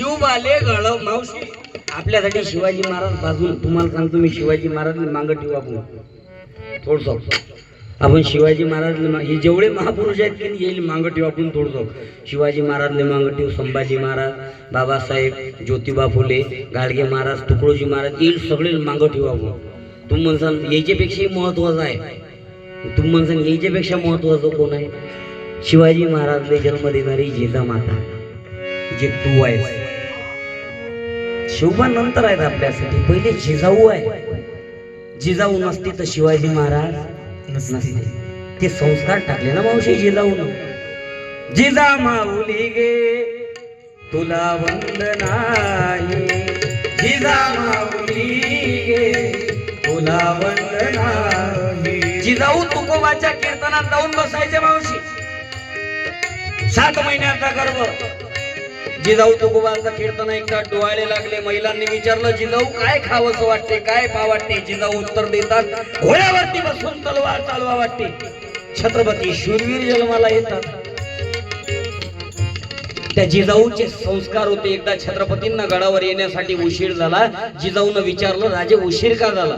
भाऊ मावशी. आपल्यासाठी शिवाजी महाराजपासून तुम्हाला सांगतो मी शिवाजी महाराज मागं ठेवू आपण थोडस. आपण शिवाजी महाराज हे जेवढे महापुरुष आहेत की येईल मागं ठेवू आपण थोडस. शिवाजी महाराजले मागं ठेवू संभाजी महाराज बाबासाहेब ज्योतिबा फुले गाडगे महाराज तुकडोजी महाराज येईल सगळे मागं ठेवू आपण तुम्ही म्हणसान याच्यापेक्षाही महत्वाचं आहे. तुम्ही म्हणसान याच्यापेक्षा महत्वाचं कोण आहे? शिवाजी महाराजले जन्म देणारी जिजामाता जे तू आहेस. शिवबा नंतर आहेत आपल्यासाठी. पहिले जिजाऊ आहे. जिजाऊ नसते तर शिवाजी महाराज नसते. ते संस्कार टाकले ना मावशी जिजाऊ जिजा माऊली गे तुला वंदनाही जिजा माऊली गे तुला वंदनाही जिजाऊ तुकोबाच्या कीर्तनात जाऊन बसायचे मावशी. सात महिन्याचा गर्भ जिजाऊ तुकोबांचं कीर्तन ऐकतात डोळ्याला लागले महिलांनी विचारलं जिजाऊ काय खावंस वाटते काय पा वाटते? जिजाऊ उत्तर देतात घोड्यावरती बसून तलवार चालवा वाटते. छत्रपती शूरवीर जन्माला येतात. त्या जिजाऊचे संस्कार होते. एकदा छत्रपतींना गडावर येण्यासाठी उशीर झाला. जिजाऊनं विचारलं राजे उशीर का झाला?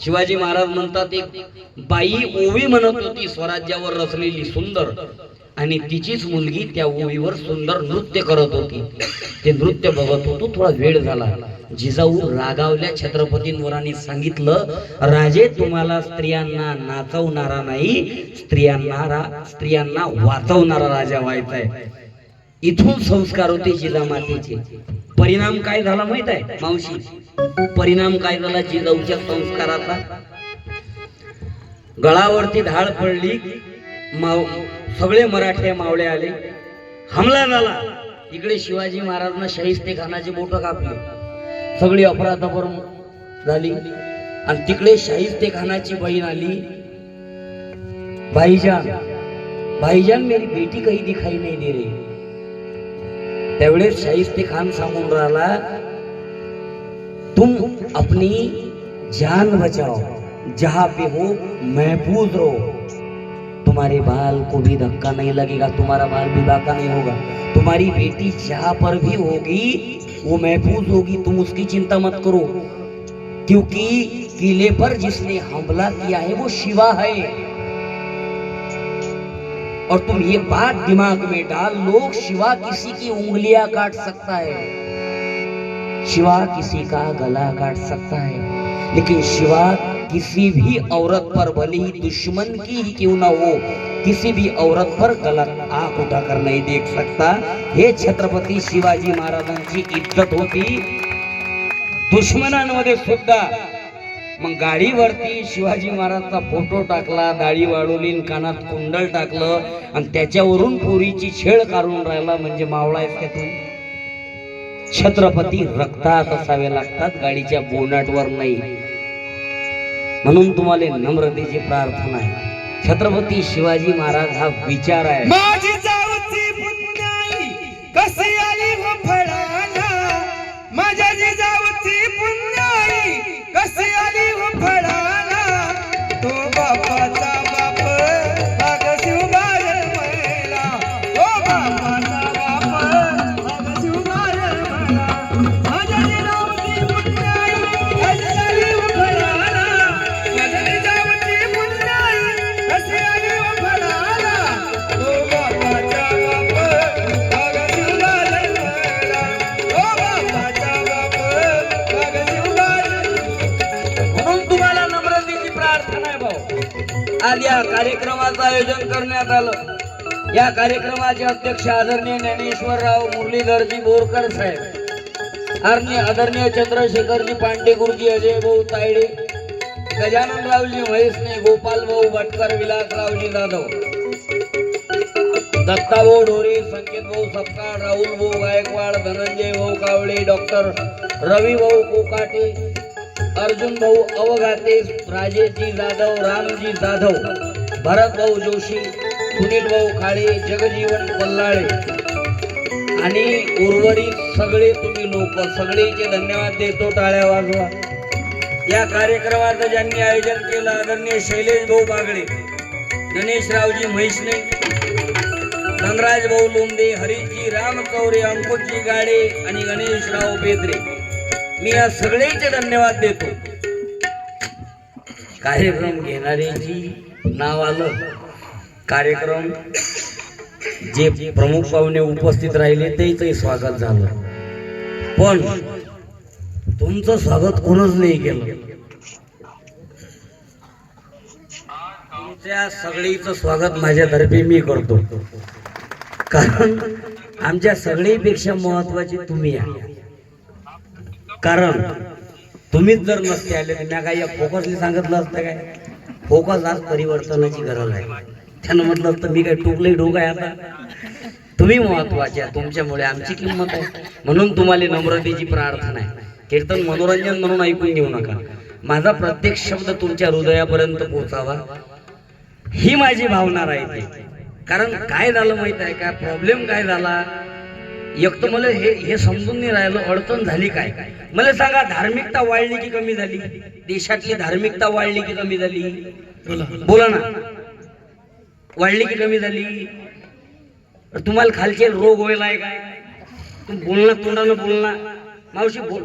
शिवाजी महाराज म्हणतात एक बाई ओवी म्हणत होती स्वराज्यावर रचलेली सुंदर. आणि तिचीच मुलगी त्या ओळीवर सुंदर नृत्य करत होती. ते नृत्य बघत होतो थोडा वेळ झाला. जिजाऊ रागावल्या छत्रपतींवर आणि सांगितलं राजे तुम्हाला स्त्रियांना नाचवणारा नाही स्त्रियांना रा- स्त्रियांना वाचवणारा राजा व्हायचा आहे. इथून संस्कार होते जिजामातेचे परिणाम काय झाला माहीत आहे मावशी? परिणाम काय झाला जिजाऊच्या संस्काराचा? गळावरती ढाळ पडली माव सगळे मराठे मावळे आले. हमला झाला. इकडे शिवाजी महाराजांना शाहिस्ते खानाचे बोट कापले. सगळी अपराधापर झाली. आणि तिकडे शाहिस्ते खानाची बहीण आली. भाईजान. भाईजान मेरी बेटी काही दिखाई नाही दे रे त्यावेळेस शाहिस्ते खान सांगून राहिला तुम अपनी जान बचाओ. जहा पे हो महफूज रहो. तुम्हारे बाल को भी धक्का नहीं लगेगा, तुम्हारा बाल भी बाका नहीं होगा। तुम्हारी बेटी जहाँ पर भी होगी, वो महफूज होगी, तुम उसकी चिंता मत करो। क्योंकि किले पर जिसने हमला किया है, वो शिवा है। और तुम ये बात दिमाग में डाल लो, शिवा किसी की उंगलियाँ काट सकता है। शिवा किसी का गला काट सकता है। लेकिन शिवा किसी भी औरत पर भले ही दुश्मन की ही क्यों ना हो किसी भी औरत पर गलत आंख उठाकर नहीं देख सकता। हे छत्रपती शिवाजी महाराजांची इज्जत होती दुश्मनांमध्ये सुद्धा। मग गाडीवरती शिवाजी महाराजचा फोटो टाकला दाढी वाढवली कानात कुंडल टाकलं आणि त्याच्यावरून पोरीची छेड काढून राहिला म्हणजे मावळा आहेस का तू? छत्रपती रक्तात असावे लागतात गाडीच्या बोनाटवर नाही. म्हणून तुम्हाला नम्रतेची प्रार्थना आहे. छत्रपती शिवाजी महाराज हा विचार आहे. माझी जाऊची पुण्याई कशी आली हो फळाला? माझ्या या कार्यक्रमाचं आयोजन करण्यात आलं. या कार्यक्रमाचे अध्यक्ष आदरणीय ज्ञानेश्वरराव मुरलीधरजी बोरकर साहेब आदरणीय आदरणीय चंद्रशेखरजी पांडे गुरुजी अजय भाऊ तायडे गजाननरावजी महेशने गोपाल भाऊ भटकर विलासरावजी जाधव दत्ता भाऊ ढोरे संकेत भाऊ सपकाळ राहुल भाऊ गायकवाड धनंजय भाऊ कावळे डॉक्टर रवी भाऊ कोकाटे अर्जुन भाऊ अवघाते राजेजी जाधव रामजी जाधव भरत भाऊ जोशी सुनील भाऊ खाडे जगजीवन पल्लाळे आणि उर्वरित सगळे तुम्ही लोक सगळेचे धन्यवाद देतो टाळ्या वाजवा. या कार्यक्रमाचं ज्यांनी आयोजन केलं आदरणीय शैलेश भाऊ बागडे गणेशरावजी म्हैसने धनराज भाऊ लोंदे हरीजी राम चौरे अंकुशजी गाडे आणि गणेशराव बेदरे. मी या सगळ्यांचे धन्यवाद देतो. कार्यक्रम घेणाऱ्यांची नाव आलं कार्यक्रम जे प्रमुख पाहुणे उपस्थित राहिले तेही स्वागत झालं. पण तुमचं स्वागत कोणच नाही केलं. तुमच्या सगळीचं स्वागत माझ्यातर्फे मी करतो. कारण आमच्या सगळीपेक्षा महत्वाची तुम्ही आहे कारण तुम्हीच जर नसते आले तर मी काय या फोकसने सांगितलं असतं काय? फोकस आज परिवर्तनाची गरज आहे. त्यानं म्हटलं असतं मी काय टुकले ढोक आहे आता? तुम्ही महत्त्वाचे आहे तुमच्यामुळे आमची किंमत आहे. म्हणून तुम्हाला नम्रतेची प्रार्थना आहे. कीर्तन मनोरंजन म्हणून ऐकून घेऊ नका. माझा प्रत्येक शब्द तुमच्या हृदयापर्यंत पोहोचावा ही माझी भावना राहते. कारण काय झालं माहीत आहे का? प्रॉब्लेम काय झाला? एक तर मला हे हे समजून नाही राहिलं अडचण झाली काय? मला सांगा धार्मिकता वाढली की कमी झाली? देशातली धार्मिकता वाढली की कमी झाली? बोला. ना. वाढली की कमी झाली? तुम्हाला खालचे रोग व्हायला आहे काय तुम्ही बोलणं तोंडानं बोलणं. मावशी बोल.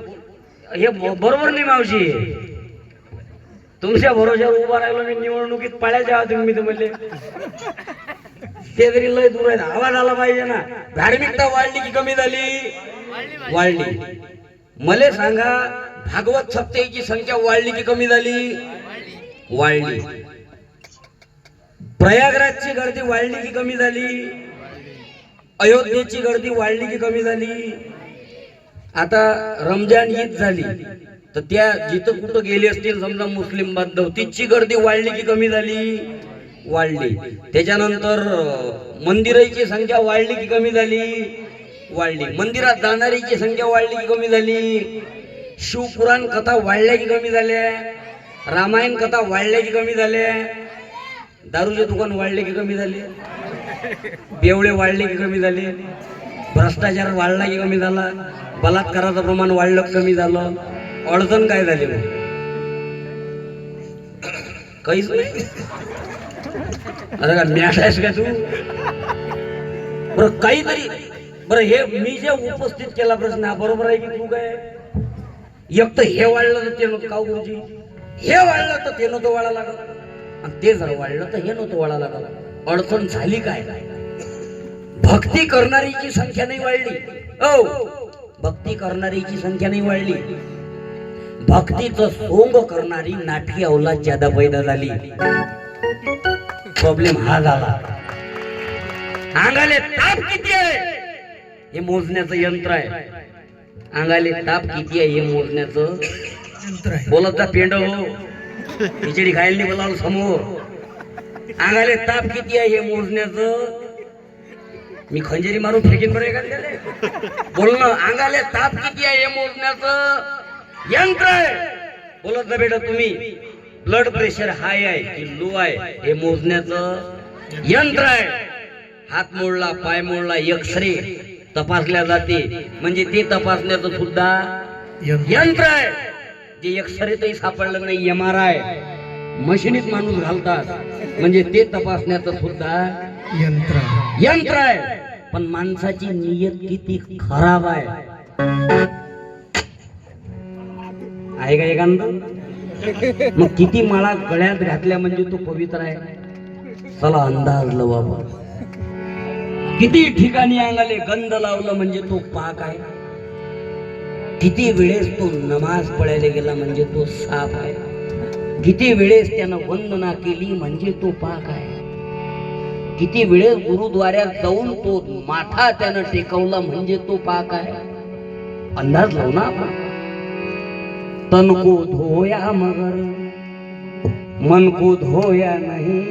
हे बरोबर नाही मावशी. तुमच्या भरोश्यावर उभा राहिलो निवडणुकीत पाळ्याच्या आहात तुम्ही तुम्हाला. ते तरी लय दूर आहेत आवाज आला पाहिजे ना. धार्मिकता वाढली की कमी झाली? वाढली. मले सांगा भागवत सप्तेची संख्या वाढली की कमी झाली? वाढली. प्रयागराजची गर्दी वाढली की कमी झाली? अयोध्येची गर्दी वाढली की कमी झाली? आता रमजान ईद झाली. तर त्या जिथं कुठं गेले असतील समजा मुस्लिम बांधव तिची गर्दी वाढली की कमी झाली? वाढली. त्याच्यानंतर मंदिराची संख्या वाढली की कमी झाली. वाढली. मंदिरात जाणारीची संख्या वाढली की कमी झाली. शिवपुराण कथा वाढल्या की कमी झाल्या. रामायण कथा वाढल्या की कमी झाल्या. दारूचे दुकान वाढले की कमी झाले. बेवडे वाढले की कमी झाले. भ्रष्टाचार वाढला की कमी झाला. बलात्काराचं प्रमाण वाढलं कमी झालं. अडचण काय झाली काहीच नाही. अरे का मॅश आहेस का तू? बरं काहीतरी. बरं हे मी जे उपस्थित केला प्रश्न हा बरोबर आहे की तू काय एक तर हे वाढलं तर ते नव्हतं का गुरुजी हे वाढलं तर ते नव्हतं वाढा लागलं. आणि ते जर वाढलं तर हे नव्हतं वाढा लागलं. अडचण झाली काय? भक्ती करणारीची संख्या नाही वाढली. ओ भक्ती करणारीची संख्या नाही वाढली. भक्तीचं सोंग करणारी नाटकी अवलाद ज्यादा पैदा झाली. प्रॉब्लेम हा झाला. अंगाले ताप किती आहे? हे मोजण्याचं यंत्र आहे. अंगाले ताप किती आहे हे मोजण्याचं? बोलत जा पेंड. हो खिचडी खायला नाही बोलावलं समोर. अंगाले ताप किती आहे हे मोजण्याचं? मी खंजेरी मारून फेकीन बरं एखाद्याला. बोलणं अंगाले ताप किती आहे हे मोजण्याचं? यंत्र आहे. बोलत जा बेटा तुम्ही. ब्लड प्रेशर हाय आहे की लो आहे हे मोजण्याचं यंत्र आहे. हात मोडला पाय मोडला एक्सरे तपासल्या जाते. म्हणजे ते तपासण्याचं सुद्धा यंत्र. आहे. जे एक्सरेतही सापडलं नाही एम आर आय मशिनीत माणूस घालतात. म्हणजे ते तपासण्याचं सुद्धा यंत्र. यंत्र आहे. पण माणसाची नियत किती खराब आहे. आहे का एखाद? मग किती माळा गळ्यात घातल्या म्हणजे तो पवित्र आहे? चला अंदाज ल बाबा किती ठिकाणी अंगाले गंध लावलं म्हणजे तो पाक आहे? किती वेळेस तो नमाज पळायला गेला म्हणजे तो साप आहे? किती वेळेस त्यानं वंदना केली म्हणजे तो पाक आहे? किती वेळेस गुरुद्वाऱ्यात जाऊन तो माथा त्यानं टेकवला म्हणजे तो पाक आहे? अंदाज लावू ना आपण. तन को धोया मगर मन को धोया नहीं।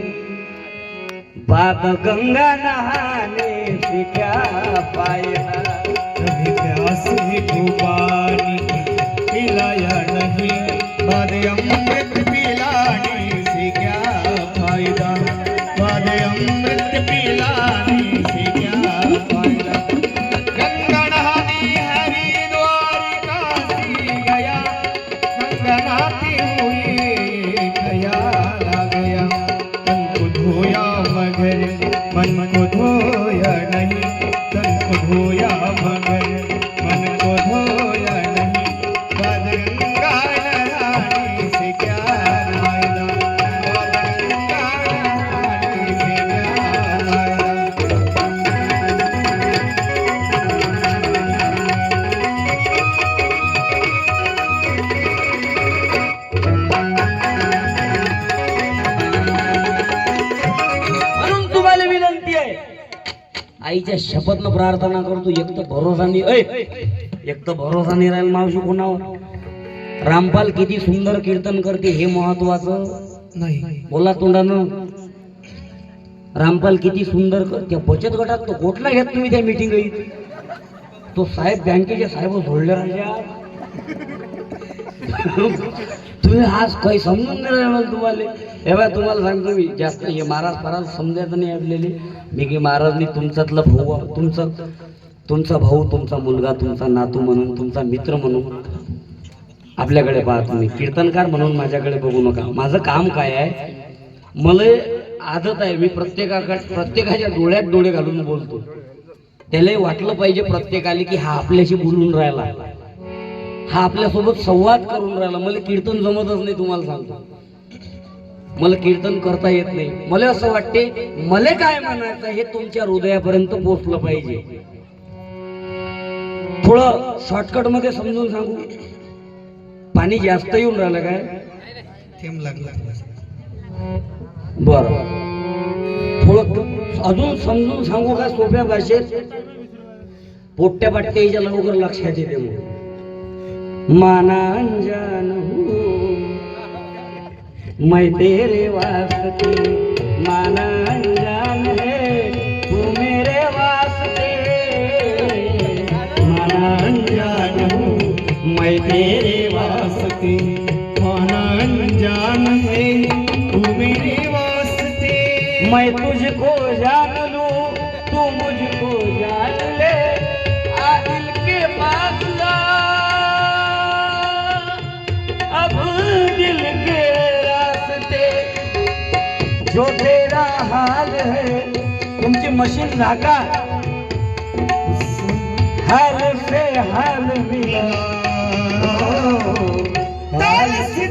बाप गंगा नहाने से क्या पाया कभी प्यासे को મન મોય નહીં. आईच्या शपथनं प्रार्थना करतो एक तर भरोसानी ऐ एक तर भरोसानी राहील मावशी कोणावर. रामपाल किती सुंदर कीर्तन करते हे महत्वाचं. नाही. बोला तोंडानं. रामपाल किती सुंदर त्या बचत गटात तो गोठला घेत तुम्ही त्या मिटिंग तो साहेब बँकेचे साहेब सोडले राजा. तुम्ही आज काही समजून नाही राहिलं तुम्हाला. हे तुम्हाला सांगतो मी जास्त हे महाराज महाराज समजायचं नाही आपल्याला. मी की महाराजनी तुमच्यातलं भाऊ तुमचं तुमचा भाऊ तुमचा मुलगा तुमचा नातू म्हणून तुमचा मित्र म्हणून आपल्याकडे पाहा तुम्ही. कीर्तनकार म्हणून माझ्याकडे बघू नका. माझं काम काय आहे? मला आदत आहे. मी प्रत्येकाकडे प्रत्येकाच्या डोळ्यात डोळे घालून बोलतो. त्यालाही वाटलं पाहिजे प्रत्येकाला की हा आपल्याशी बोलून राहिला. हा आपल्यासोबत संवाद करून राहिला. मला कीर्तन जमतच नाही तुम्हाला सांगतो. मला कीर्तन करता येत नाही. मला असं वाटते मला काय म्हणायचं हे तुमच्या हृदयापर्यंत पोहोचलं पाहिजे. थोडं शॉर्टकटमध्ये समजून सांगू. पाणी जास्त येऊन राहिलं काय? थेंब लागला. बर. थोडं अजून समजून सांगू का सोप्या भाषेत? पोट्या पाट्या याच्या लवकर लक्षात येते मग मनांजन हूँ, हो। मैं तेरे वास्ते मनांजन है तू मेरे वास्ते। मनांजन हूँ, हो, मैं तेरे वास्ते मनांजन अनजान है तू मेरे वास्ते। मैं तुझको जो तेरा हाल है तुमची मशीन झाका हाल से हाल मिला। हाल से